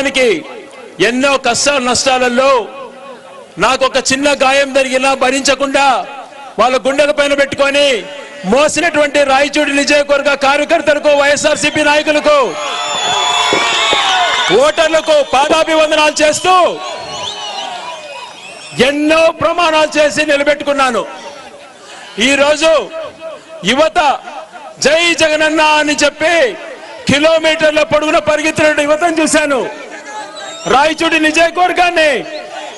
కుటుంబానికి ఎన్నో కష్ట నష్టాలలో నాకు ఒక చిన్న గాయం జరిగినా భరించకుండా వాళ్ళ గుండెల పైన పెట్టుకొని మోసినటువంటి రాయచూడి నిజయకవర్గ కార్యకర్తలకు వైఎస్ఆర్సీపీ నాయకులకు ఓటర్లకు పాదాభివందనాలు చేస్తూ ఎన్నో ప్రమాణాలు చేసి నిలబెట్టుకున్నాను. ఈరోజు యువత జై జగనన్న అని చెప్పి కిలోమీటర్ల పొడుగున పరిగెత్తిన యువతను చూశాను. రాయచూడి నిజయకవర్గాన్ని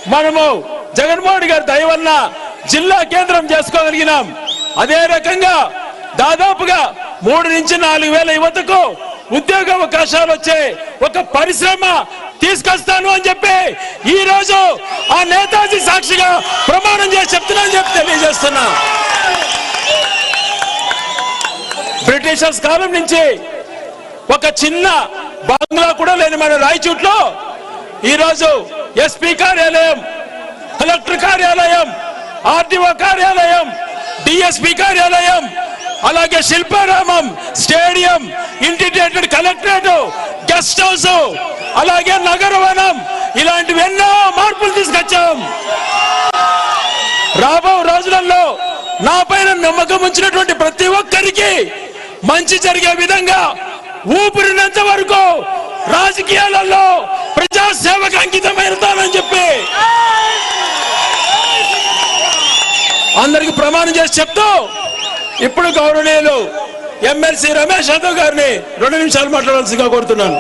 మనము జగన్మోహన్ గారి దయవల్ల జిల్లా కేంద్రం చేసుకోగలిగినాం. అదే రకంగా దాదాపుగా మూడు నుంచి నాలుగు వేల యువతకు ఉద్యోగ అవకాశాలు వచ్చే ఒక పరిశ్రమ తీసుకొస్తాను అని చెప్పి ఈ రోజు ఆ నేతాజీ సాక్షిగా ప్రమాణం చేసి చెప్తున్నా చెప్పి తెలియజేస్తున్నా. బ్రిటిషర్స్ కాలం నుంచి ఒక చిన్న బంగ్లా కూడా లేని మన రాయచూట్లో ఈరోజు ఎస్పీ కార్యాలయం కలెక్టర్ కార్యాలయం ఆర్డీఓ కార్యాలయం డిఎస్పి కార్యాలయం అలాగే Shilparamam stadium integrated collectorate guest house అలాగే నగరవనం ఇలాంటివి ఎన్నో మార్పులు తీసుకొచ్చాం. రాబో రోజులలో నా పైన నమ్మకం ఉంచినటువంటి ప్రతి ఒక్కరికి మంచి జరిగే విధంగా ఊపిరినంత వరకు రాజకీయాలలో ప్రజాసేవకు అంకితమైనతానని చెప్పి అందరికి ప్రమాణం చేసి చెప్తూ ఇప్పుడు గౌరవనీయులు ఎమ్మెల్సీ రమేష్ యాదవ్ గారిని రెండు నిమిషాలు మాట్లాడాల్సిందిగా కోరుతున్నాను.